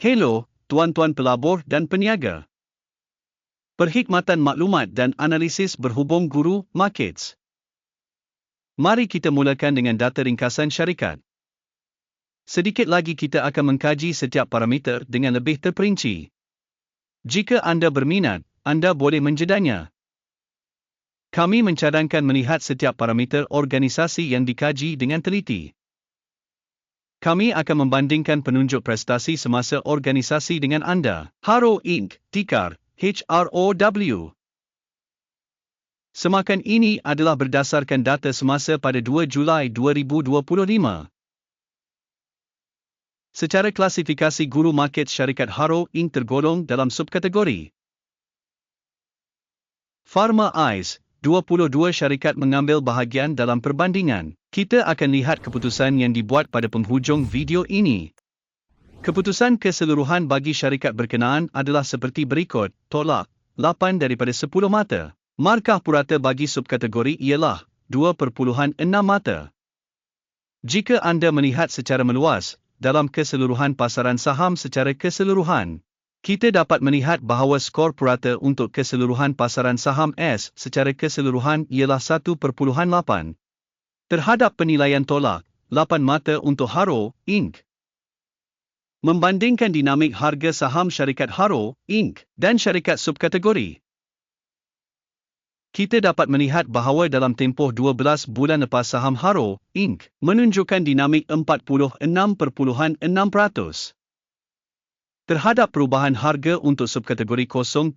Hello, tuan-tuan pelabur dan peniaga. Perkhidmatan maklumat dan analisis berhubung guru markets. Mari kita mulakan dengan data ringkasan syarikat. Sedikit lagi kita akan mengkaji setiap parameter dengan lebih terperinci. Jika anda berminat, anda boleh menjedanya. Kami mencadangkan melihat setiap parameter organisasi yang dikaji dengan teliti. Kami akan membandingkan penunjuk prestasi semasa organisasi dengan anda. Haro Inc. Tikar HROW. Semakan ini adalah berdasarkan data semasa pada 2 Julai 2025. Secara klasifikasi guru market syarikat Haro Inc. tergolong dalam subkategori. Pharma Eyes, 22 syarikat mengambil bahagian dalam perbandingan. Kita akan lihat keputusan yang dibuat pada penghujung video ini. Keputusan keseluruhan bagi syarikat berkenaan adalah seperti berikut, tolak, 8 daripada 10 mata. Markah purata bagi subkategori ialah 2.6 mata. Jika anda melihat secara meluas, dalam keseluruhan pasaran saham secara keseluruhan, kita dapat melihat bahawa skor purata untuk keseluruhan pasaran saham S secara keseluruhan ialah 1.8. Terhadap penilaian tolak, 8 mata untuk Haro, Inc. Membandingkan dinamik harga saham syarikat Haro, Inc. dan syarikat subkategori. Kita dapat melihat bahawa dalam tempoh 12 bulan lepas saham Haro, Inc. menunjukkan dinamik 46.6%. Terhadap perubahan harga untuk subkategori 0.3%.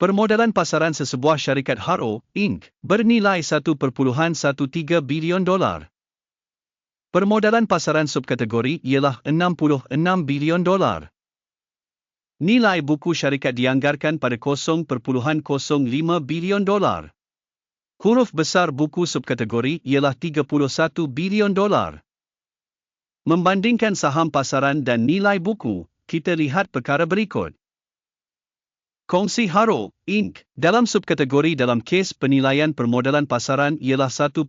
Permodalan pasaran sesebuah syarikat Haro, Inc. bernilai 1.13 bilion dolar. Permodalan pasaran subkategori ialah 66 bilion dolar. Nilai buku syarikat dianggarkan pada 0.05 bilion dolar. Huruf besar buku subkategori ialah 31 bilion dolar. Membandingkan saham pasaran dan nilai buku, kita lihat perkara berikut. Kongsi Haro, Inc. dalam subkategori dalam kes penilaian permodalan pasaran ialah 1.715%.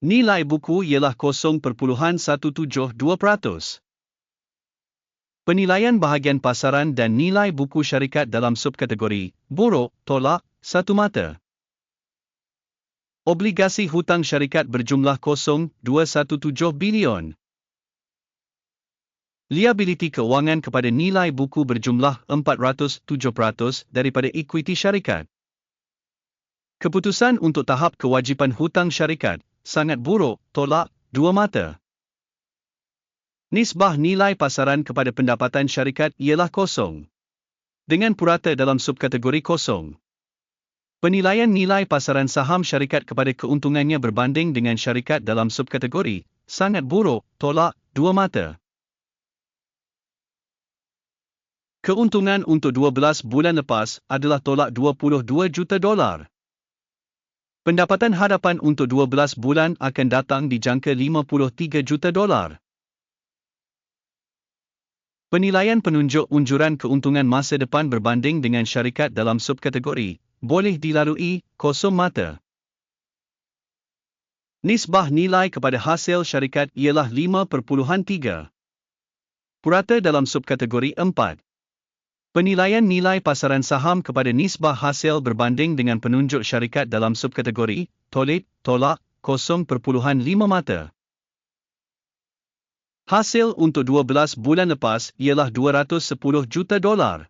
Nilai buku ialah 0.172%. Penilaian bahagian pasaran dan nilai buku syarikat dalam subkategori buruk, tolak, satu mata. Obligasi hutang syarikat berjumlah 0.217 bilion. Liability keuangan kepada nilai buku berjumlah 407% daripada ekuiti syarikat. Keputusan untuk tahap kewajipan hutang syarikat sangat buruk, tolak, dua mata. Nisbah nilai pasaran kepada pendapatan syarikat ialah kosong. Dengan purata dalam subkategori kosong. Penilaian nilai pasaran saham syarikat kepada keuntungannya berbanding dengan syarikat dalam subkategori, sangat buruk, tolak, dua mata. Keuntungan untuk 12 bulan lepas adalah tolak 22 juta dolar. Pendapatan hadapan untuk 12 bulan akan datang dijangka 53 juta dolar. Penilaian penunjuk unjuran keuntungan masa depan berbanding dengan syarikat dalam subkategori boleh dilalui kosong mata. Nisbah nilai kepada hasil syarikat ialah 5.3. Purata dalam subkategori 4. Penilaian nilai pasaran saham kepada nisbah hasil berbanding dengan penunjuk syarikat dalam subkategori, tolit, tolak, 0.5 mata. Hasil untuk 12 bulan lepas ialah 210 juta dolar.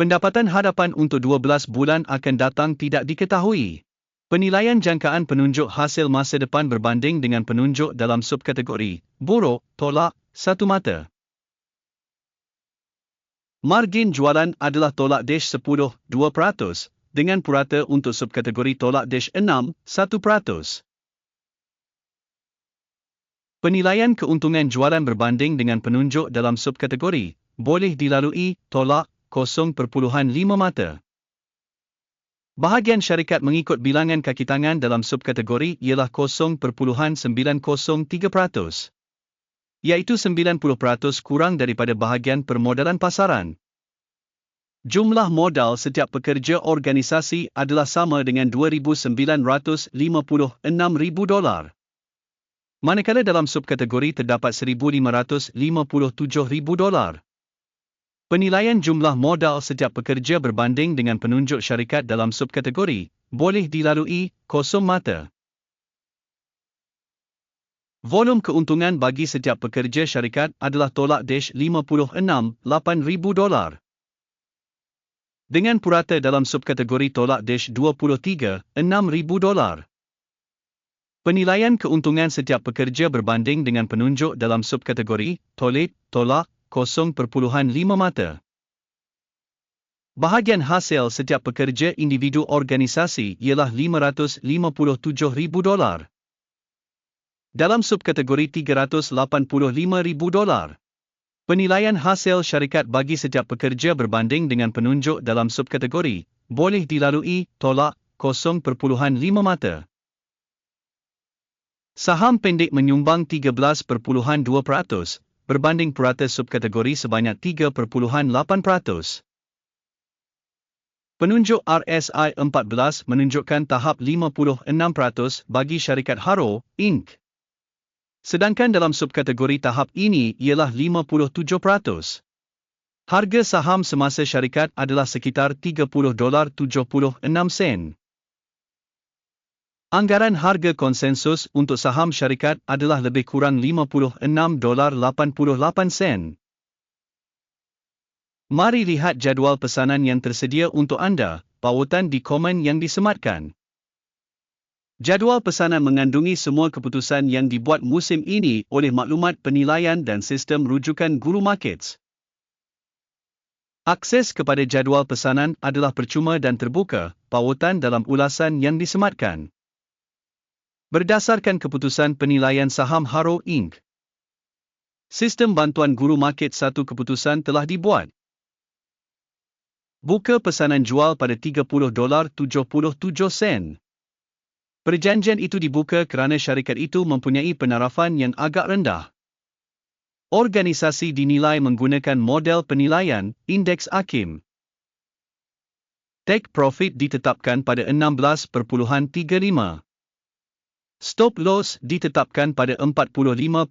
Pendapatan hadapan untuk 12 bulan akan datang tidak diketahui. Penilaian jangkaan penunjuk hasil masa depan berbanding dengan penunjuk dalam subkategori, buruk, tolak, satu mata. Margin jualan adalah tolak dash 10, 2%, dengan purata untuk subkategori tolak dash 6, 1%. Penilaian keuntungan jualan berbanding dengan penunjuk dalam subkategori boleh dilalui tolak 0.5 mata. Bahagian syarikat mengikut bilangan kaki tangan dalam subkategori ialah 0.903% iaitu 90% kurang daripada bahagian permodalan pasaran. Jumlah modal setiap pekerja organisasi adalah sama dengan 2,956,000 dolar. Manakala dalam subkategori terdapat 1,557,000 dolar. Penilaian jumlah modal setiap pekerja berbanding dengan penunjuk syarikat dalam subkategori boleh dilalui kosong mata. Volum keuntungan bagi setiap pekerja syarikat adalah tolak dash 56,8,000 dolar. Dengan purata dalam subkategori tolak dash 23,6,000 dolar. Penilaian keuntungan setiap pekerja berbanding dengan penunjuk dalam subkategori tolit tolak 0.5 mata. Bahagian hasil setiap pekerja individu organisasi ialah 557,000 dolar dalam subkategori 385,000 dolar. Penilaian hasil syarikat bagi setiap pekerja berbanding dengan penunjuk dalam subkategori boleh dilalui tolak 0.5 mata. Saham pendek menyumbang 13.2% berbanding purata subkategori sebanyak 3.8%. Penunjuk RSI 14 menunjukkan tahap 56% bagi syarikat Haro, Inc. Sedangkan dalam subkategori tahap ini ialah 57%. Harga saham semasa syarikat adalah sekitar 30 dolar 76 sen. Anggaran harga konsensus untuk saham syarikat adalah lebih kurang 56 dolar 88 sen. Mari lihat jadual pesanan yang tersedia untuk anda, pautan di komen yang disematkan. Jadual pesanan mengandungi semua keputusan yang dibuat musim ini oleh maklumat penilaian dan sistem rujukan Guru Markets. Akses kepada jadual pesanan adalah percuma dan terbuka, pautan dalam ulasan yang disematkan. Berdasarkan keputusan penilaian saham Haro Inc. Sistem bantuan Guru Market satu keputusan telah dibuat. Buka pesanan jual pada 30 dolar 77 sen. Perjanjian itu dibuka kerana syarikat itu mempunyai penarafan yang agak rendah. Organisasi dinilai menggunakan model penilaian Indeks Akim. Take profit ditetapkan pada 16.35. Stop loss ditetapkan pada 45.19.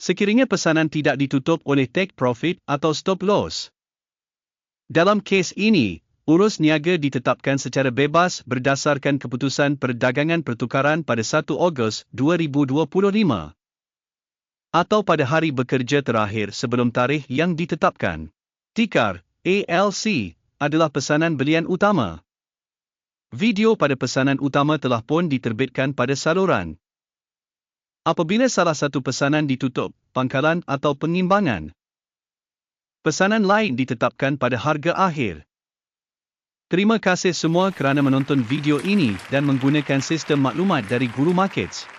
Sekiranya pesanan tidak ditutup oleh take profit atau stop loss. Dalam kes ini, Urus niaga ditetapkan secara bebas berdasarkan keputusan perdagangan pertukaran pada 1 Ogos 2025 atau pada hari bekerja terakhir sebelum tarikh yang ditetapkan. Tikar ALC adalah pesanan belian utama. Video pada pesanan utama telah pun diterbitkan pada saluran. Apabila salah satu pesanan ditutup, pangkalan atau pengimbangan, pesanan lain ditetapkan pada harga akhir. Terima kasih semua kerana menonton video ini dan menggunakan sistem maklumat dari Guru Markets.